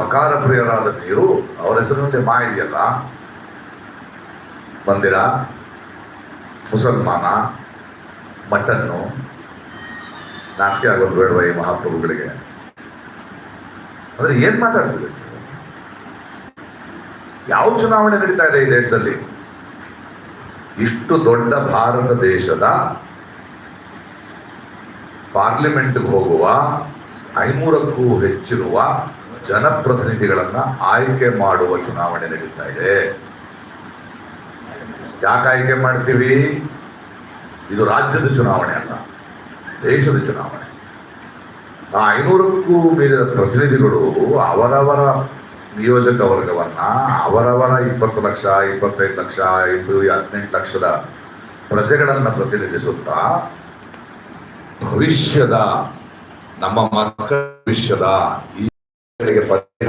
ಮಕಾರ ಪ್ರಿಯರಾದ ನೀರು, ಅವರ ಹೆಸರಿನಲ್ಲಿ ಮಾ ಇದೆಯಲ್ಲ ಮಂದಿರ, ಮುಸಲ್ಮಾನ, ಮಟನ್ನು, ನಾಚಿಕೆ ಆಗೋದು ಬೇಡವ ಈ ಮಹಾಪ್ರಭುಗಳಿಗೆ? ಅಂದ್ರೆ ಏನ್ ಮಾತಾಡ್ತಿದೆ ಯಾವ ಚುನಾವಣೆ ನಡೀತಾ ಇದೆ ಈ ದೇಶದಲ್ಲಿ? ಇಷ್ಟು ದೊಡ್ಡ ಭಾರತ ದೇಶದ ಪಾರ್ಲಿಮೆಂಟ್ಗೆ ಹೋಗುವ ಐನೂರಕ್ಕೂ ಹೆಚ್ಚಿರುವ ಜನಪ್ರತಿನಿಧಿಗಳನ್ನ ಆಯ್ಕೆ ಮಾಡುವ ಚುನಾವಣೆ ನಡೀತಾ ಇದೆ. ಯಾಕೆ ಆಯ್ಕೆ ಮಾಡ್ತೀವಿ? ಇದು ರಾಜ್ಯದ ಚುನಾವಣೆ ಅಲ್ಲ, ದೇಶದ ಚುನಾವಣೆ. ಆ ಐನೂರಕ್ಕೂ ಮೀರಿದ ಪ್ರತಿನಿಧಿಗಳು ಅವರವರ ನಿಯೋಜಕ ವರ್ಗವನ್ನ ಅವರವರ ಇಪ್ಪತ್ತು ಲಕ್ಷ, ಇಪ್ಪತ್ತೈದು ಲಕ್ಷ ಇಪ್ಪು ಹದಿನೆಂಟು ಲಕ್ಷದ ಪ್ರಜೆಗಳನ್ನ ಪ್ರತಿನಿಧಿಸುತ್ತಾ ಭವಿಷ್ಯದ, ನಮ್ಮ ಮಕ್ಕಳ ಭವಿಷ್ಯದ ಈ de que pareja